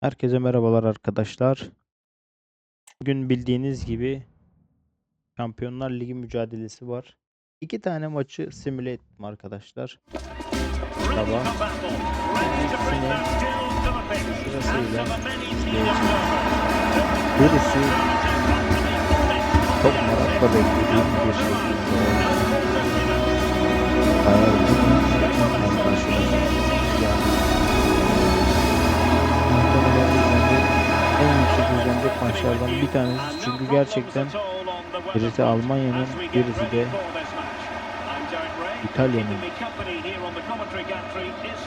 Herkese merhabalar arkadaşlar. Bugün bildiğiniz gibi Şampiyonlar Ligi mücadelesi var. İki tane maçı simüle ettim arkadaşlar. Sabah sırasıyla. Birisi çok merakla beklediğim bir şekilde Bayern izlenecek maçlardan bir tanesi. Çünkü gerçekten birisi Almanya'nın, birisi de İtalya'nın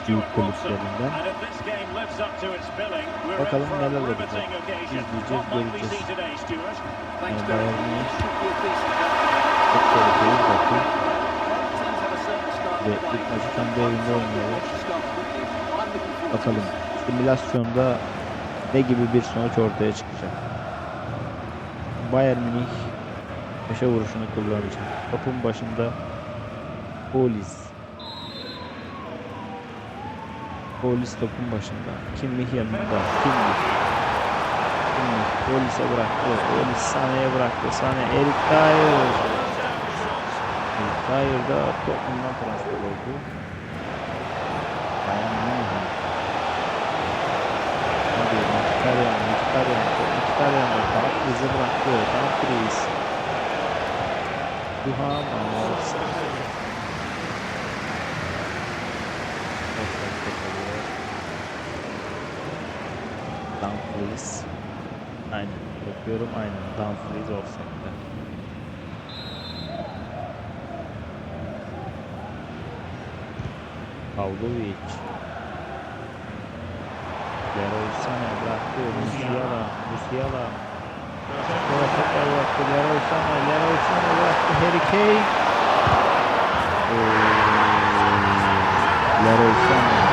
büyük kulüplerinden. Bakalım neler olacak. İzleyeceğiz, göreceğiz. Yani Bayern Münih çok tehlikeli bir. Ve ilk maçı kendi evinde oynuyorlar. Bakalım simülasyonda ne gibi bir sonuç ortaya çıkacak. Bayern Münih köşe vuruşunu kullanacak. Topun başında Polis. Polis topun başında. Kimmich yanında. Kimmich. Kimmich. Polis'e bıraktı. Polis Sané'ye bıraktı. Sané Erik Dyer. Erik Dyer da Tottenham'dan transfer oldu. Bayern Münih. Hadi Mkhitaryan, Mkhitaryan, Mkhitaryan da kanat krizi bıraktı. Kanat kriz. Duhan Anlarsın. Dumfries. Aynen. Bakıyorum aynen. Dumfries offside'de. Pavlovic. Leroy bıraktı. Musiala. Musiala. Sonra tekrar bıraktı. Leroy Sané. Leroy Sané bıraktı. Harry Kane. Eh, Leroy Sané.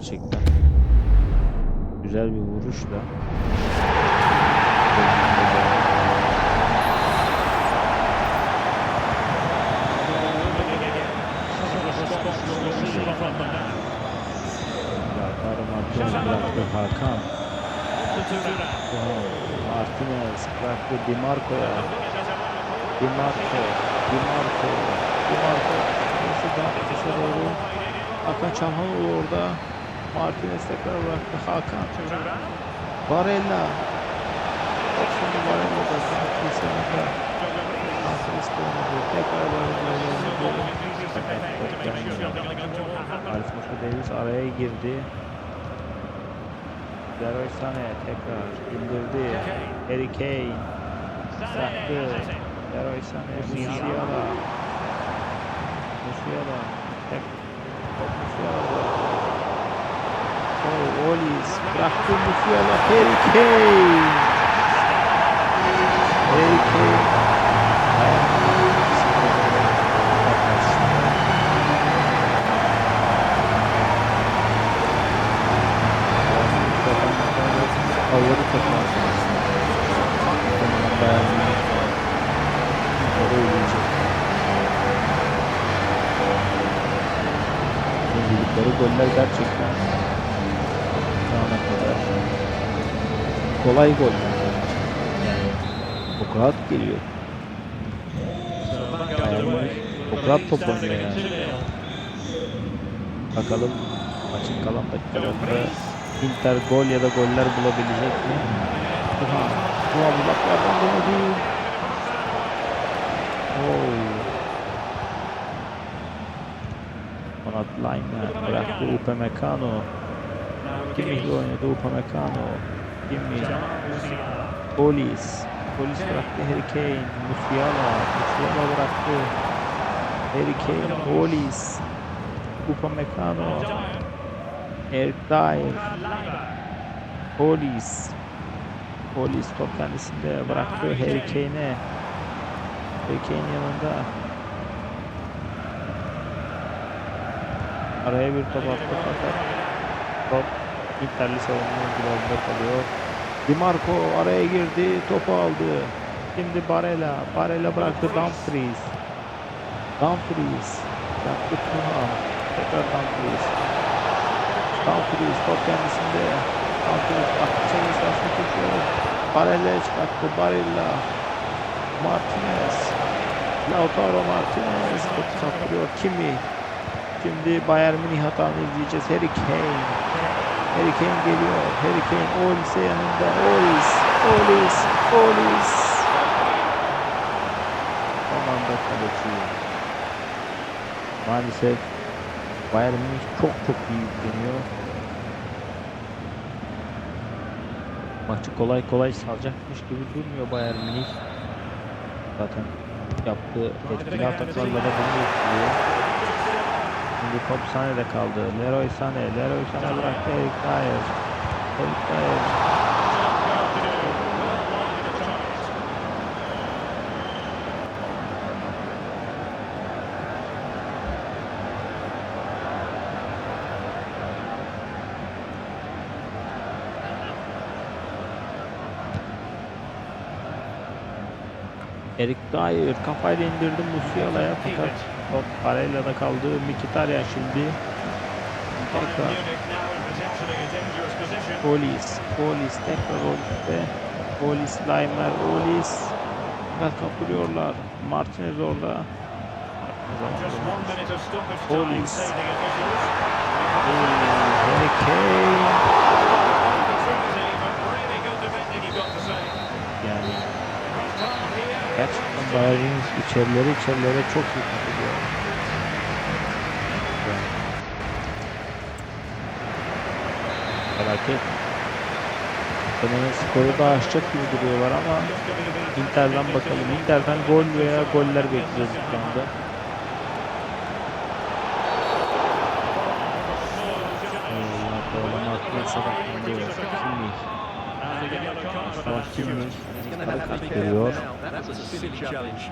Gerçekten güzel bir vuruşla bıraktı Hakan. Wow. Martinez bıraktı Di Marco'ya. Di Marco, Di Marco, Di Marco. Nasıl da dışa doğru. Hakan Çalhanoğlu orada. Martinez tekrar bıraktı Hakan. Barella. Top şimdi Barella'da. Sanki sonunda. Martinez oynadı. Tekrar Barella gelmiyor. Arif Musa Davis araya girdi. Leroy Sané tekrar indirdi. Harry Kane bıraktı. Leroy Sané Musiala. Musiala. Tek Musiala Olis bıraktı Musiala. Harry Kane. Harry Kane. Bayern Münih karşısında favori takım aslında. Bayern Münih orada oynayacak. Buldukları goller gerçekten şu ana kadar kolay goller. Yani çok rahat geliyor. Bayern Münih çok rahat top oynuyor yani. Bakalım maçın kalan dakikalarında Inter gol ya da goller bulabilecek mi? Aha, bu uzaklardan döndü. Oy. Onat Line bıraktı Upamecano. Kimmich oynadı Upamecano. Kimmich. Polis. Polis bıraktı Harry Kane. Musiala. Musiala bıraktı. Harry Kane. Polis. Upamecano. Eric Dyer. Polis. Polis top kendisinde bıraktı Harry Kane'e. Harry Kane yanında. Araya bir top attı fakat top Inter'li savunma oyuncularında kalıyor. Di Marco araya girdi, topu aldı. Şimdi Barella, Barella bıraktı Dumfries. Dumfries, bıraktı Tuna. Tekrar Dumfries. Dumfries top kendisinde. Dumfries baktı sahasına koşuyor. Barella'ya çıkarttı, Barella. Martinez. Lautaro Martinez topu saplıyor. Kimi? Şimdi Bayern Münih hatanı izleyeceğiz. Harry Kane. Harry Kane geliyor. Harry Kane Olis'e yanında. Olis. Olis. Olis. Son anda kaleci. Maalesef Bayern Münih çok çok iyi yükleniyor. Maçı kolay kolay salacakmış gibi durmuyor Bayern Münih. Zaten yaptığı etkili ataklarla da bunu yapıyor. Şimdi top Sané'de kaldı. Leroy Sané. Leroy Sané bıraktı Eric Dyer. Eric Dyer. Dyer kafayla indirdi Musiala'ya fakat top Barella'da kaldı. Mkhitaryan şimdi. Tekrar Polis, Polis tekrar Olis'te. Polis, Laimer, Olis. Fakat kapılıyorlar. Martinez orada. Polis. Harry Kane. Yani gerçekten Bayern içerilere içerilere çok iyi kapılıyor. Yani. Felaket. Fener'in skoru da aşacak gibi duruyorlar ama Inter'den bakalım. Inter'den gol veya goller bekliyoruz şu anda. A silly challenge.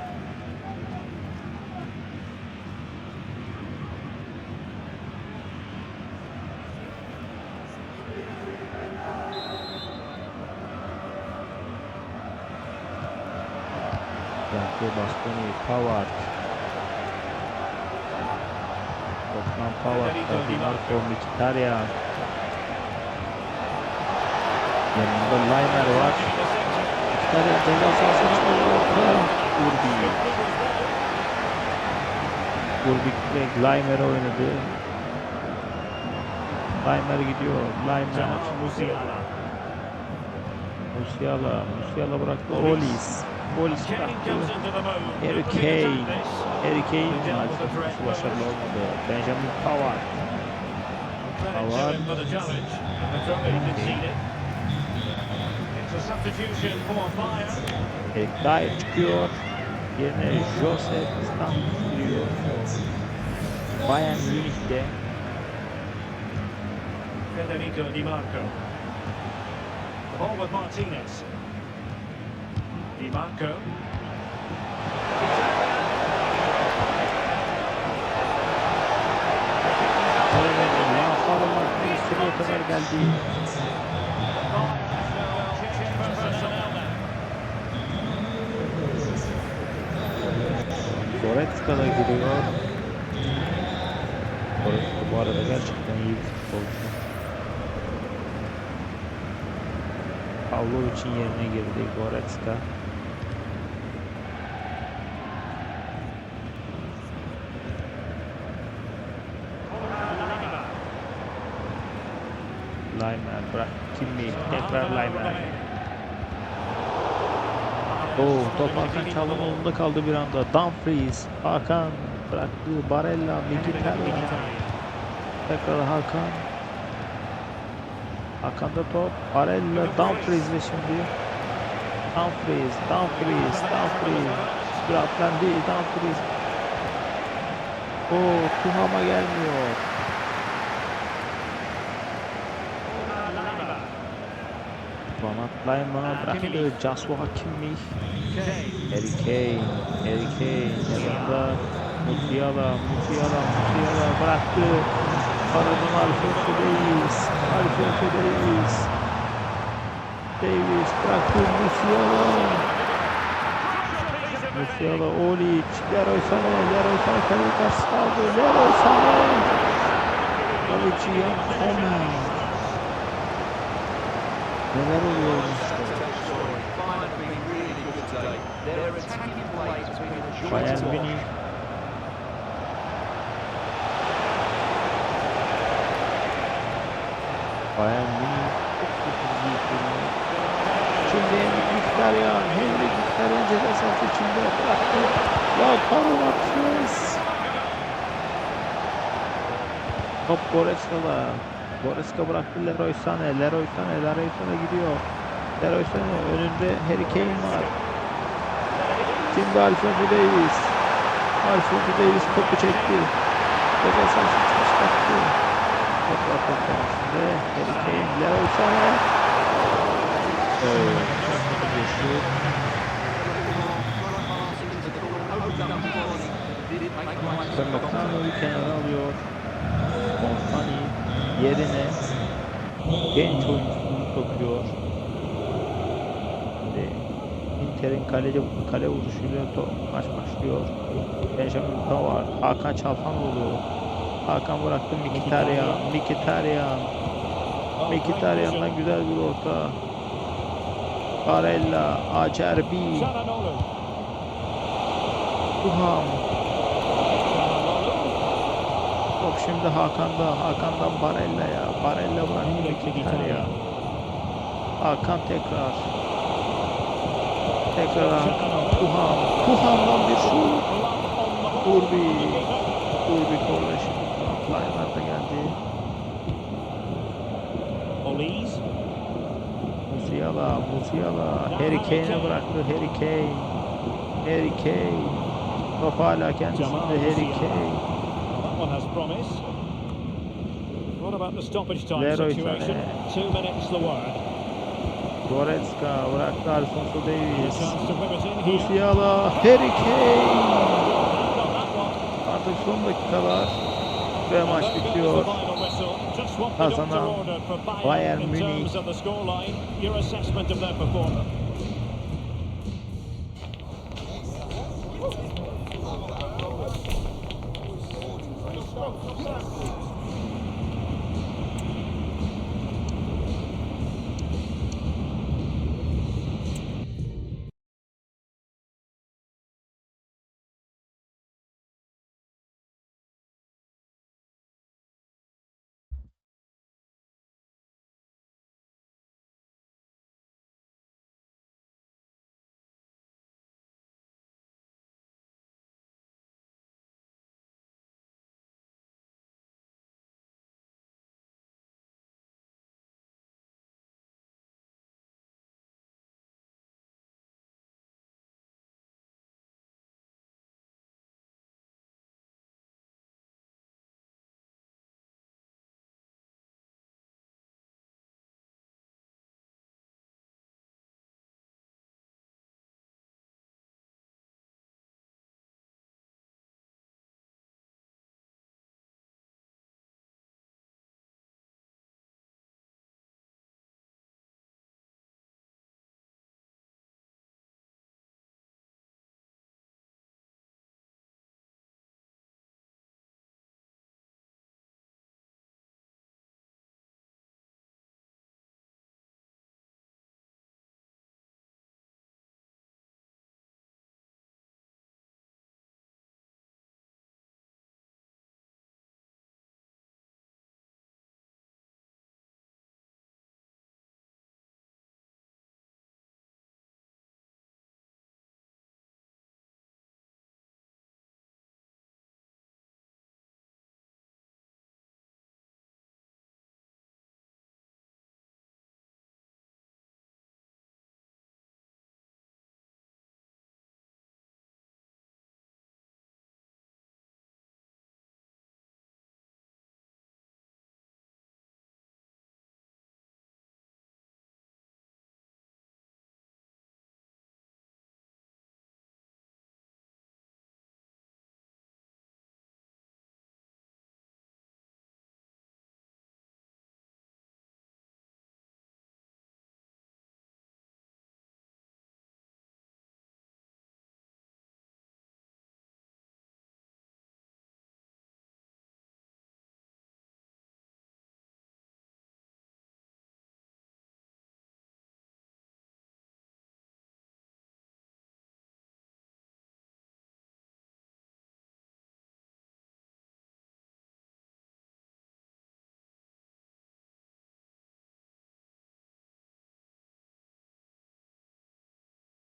Franco Bastoni, Pavard. Tottenham Pavard, Di Marco Mkhitaryan. Yanında Liner var. Mkhitaryan ceza sahasına çıkıyor. Urbi. Urbi direkt Limer'e oynadı. Limer gidiyor. Limer. Musiala. Musiala bıraktı. Olis. Olis bıraktı. Harry Kane. Harry Kane maalesef başarılı olmadı. Benjamin Pavard. Pavard. Eric Dyer çıkıyor. Yerine Joseph giriyor. Bayern Münih'te Federico Di Marco. The ball with Martinez. Di Marco. Martinez şuraya kadar geldi. Goretzka da giriyor. Goretzka bu arada gerçekten iyi bir futbolcu. Pavlovic'in yerine girdi Goretzka. Lyman bırak. Kimmi? Tekrar Lyman. Oo, top Hakan Çalhanoğlu'nda kaldı bir anda. Dumfries, Hakan bıraktı. Barella, Mkhitaryan. Tekrar Hakan. Hakan'da top. Barella, Dumfries ve şimdi Dumfries, Dumfries, Dumfries. Süratlendi Dumfries. Oo, Tuhama gelmiyor. Donat Laiman'a bıraktı. Joshua Kimmich. Harry Kane. Harry Kane yanında Musiala. Musiala. Musiala bıraktı. Aradan Alfonso Davies. Alfonso Davies. Davies bıraktı Musiala. Musiala, Olic, Leroy Sané, Leroy Sané kaleyi karşı kaldı. Leroy Sané. Kaleci Jan Koeman. Bayern to watch. Münih Bayern Münih çok kötü. Şimdi Henrik Mkhitaryan, Henrik Mkhitaryan ceza sahası içinde bıraktı. Lautaro Martinez. Top Goreska'da. Goreska bıraktı Leroy Sané. Leroy Sané, Leroy Sané gidiyor. Leroy Sané önünde Harry Kane var. Şimdi Alfonso Davies. Alfonso Davies topu çekti. Sahası içine çıkarttı. Top var top içinde. Harry Kane, Leroy Sané. Evet. Geçiyor. Upamecano'yu kenara alıyor. Montani yerine genç oyuncusunu sokuyor. Şimdi Inter'in kaleci kale vuruşuyla to- maç başlıyor. Benjamin Pavard, Hakan Çalhanoğlu. Hakan bıraktı Mkhitaryan, Mkhitaryan. Mkhitaryan'dan güzel bir orta. Barella, Acerbi. Tuham. Top şimdi Hakan'da. Hakan'dan Barella'ya. Barella bıraktı Mkhitaryan. Hakan tekrar. Tekrar Hakan. Tuham. Tuham'dan bir şut. Urbi. Urbi kolla şimdi. Flyer'da geldi. Oliz. Musiala. Musiala. Harry Kane'e bıraktı. Harry Kane. Harry Kane. Top hala kendisinde Harry Kane. Has promise. What about the stoppage time Leroy situation? Sané. Two minutes the word. Goretzka bıraktı Alfonso Davies. Musiala. Harry Kane. Artık son dakikalar ve maç bitiyor. Kazanan Bayern, Münih.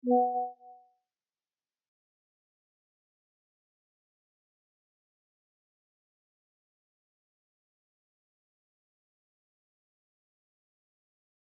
Yeah.